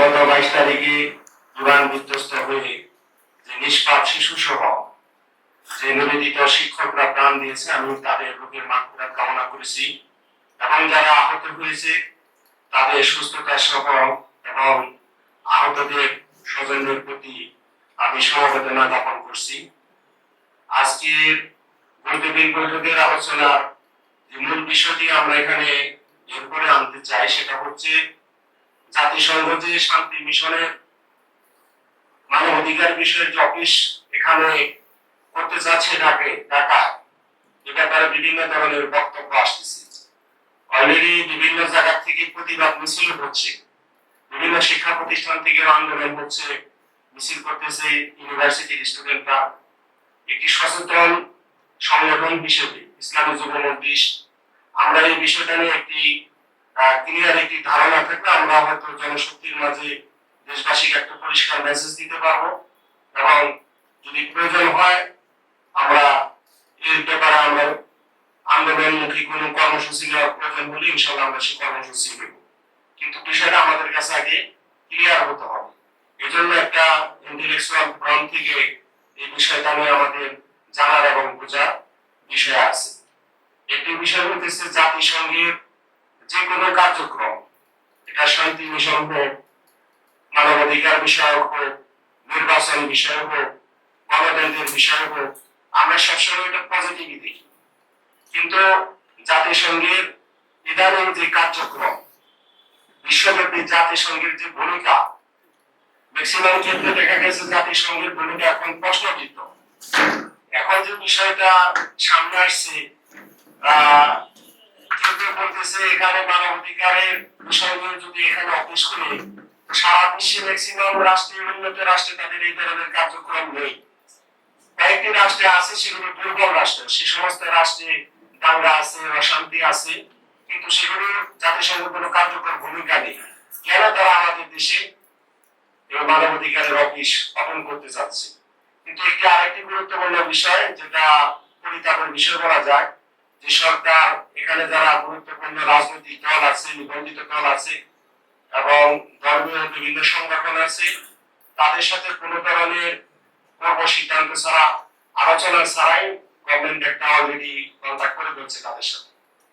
গত বাইশ তারিখে বিমান বিধ্বস্ত হয়ে যে নিষ্পাপ শিশু সহ যে নিবেদিত শিক্ষকরা প্রাণ দিয়েছে, আমি তাদের রোগের মাত্রা কামনা করেছি। এবং যারা আহত হয়েছে, তাদের সুস্থতা সহ এবং আহতদের স্বজনদের প্রতি আমি সমবেদনা জ্ঞাপন করছি। আজকের বৈঠকের বৈঠকের আলোচনার যে মূল বিষয়টি আমরা এখানে বের করে আনতে চাই, সেটা হচ্ছে জাতিসংঘ যে শান্তি মিশনের মানব অধিকার বিষয়ের যে অফিস এখানে করতে যাচ্ছে ঢাকে, ঢাকা, এ ব্যাপারে বিভিন্ন ধরনের বক্তব্য আসতেছে। অলরেডি বিভিন্ন জায়গা থেকে প্রতিবাদ মিছিল হচ্ছে। বিভিন্ন শিক্ষা প্রতিষ্ঠান থেকে আন্দোলন হচ্ছে, মিছিল করতেছে ইউনিভার্সিটির স্টুডেন্টরা একটি সচেতন সংগঠন হিসেবে, ইসলামী যুব মজলিস। আমরা এই বিষয়টা নিয়ে একটি ক্লিয়ার একটি ধারণা থাকলে আমরা হয়তো জনশক্তির মাঝে দেশবাসীকে একটা পরিষ্কার মেসেজ দিতে পারব। এবং যদি প্রয়োজন হয়, আমরা এর ব্যাপারে আমরা আন্দোলনমুখী কোনো কর্মসূচি নেওয়ার প্রয়োজন হলে ইনশাল্লাহ আমরা সেই কর্মসূচি নেব। কিন্তু বিষয়টা আমাদের কাছে আগে ক্লিয়ার হতে হবে। এই জন্য একটা ইন্টেলেকচুয়াল ফ্রন্ট থেকে এই বিষয়টা নিয়ে আমাদের জানার এবং বোঝার বিষয় আছে। একটি বিষয় হতেছে জাতিসংঘের যে কোনো কার্যক্রম, এটা শান্তি মিশন হোক, মানবাধিকার বিষয়ক হোক, নির্বাচন বিষয় হোক, গণতন্ত্রের বিষয় হোক, আমরা সবসময় এটা পজিটিভই দেখি। কিন্তু জাতিসংঘের ইদানিং যে কার্যক্রম, বিশ্বব্যাপী জাতিসংঘের যে ভূমিকা ম্যাক্সিমাম ক্ষেত্রে দেখা গেছে জাতিসংঘের ভূমিকা এখন প্রশ্নবিদ্ধ। এখন যে বিষয়টা সামনে আসছে কেউ বলতেছে, এখানে মানব অধিকারের বিষয় নিয়ে যদি এখানে অফিস করে, সারা বিশ্বে ম্যাক্সিমাম রাষ্ট্রীয় উন্নত রাষ্ট্রে তাদের এই ধরনের কার্যক্রম নেই। কয়েকটি রাষ্ট্রে আছে, সেগুলো দুর্বল রাষ্ট্র। সে সমস্ত রাষ্ট্রে দাঙ্গা আছে, অশান্তি আছে, কিন্তু সেগুলো জাতিসংঘ কোনো কার্যকর ভূমিকা নেই। কেন তারা আমাদের দেশে এই মানবাধিকারের অফিস গঠন করতে চাচ্ছে? কিন্তু একটি আরেকটি গুরুত্বপূর্ণ বিষয়, যেটা পরিতাপের বিষয় বলা যায় যে সরকার, এখানে যারা গুরুত্বপূর্ণ রাজনৈতিক দল আছে, নিবন্ধিত দল আছে, এবং ধর্মীয় বিভিন্ন সংগঠন আছে, তাদের সাথে কোনো ধরনের পূর্ব সিদ্ধান্ত ছাড়া, আলোচনা ছাড়াই গভর্নমেন্ট একটা অলরেডি কন্ট্যাক্ট করে ফেলছে তাদের সাথে।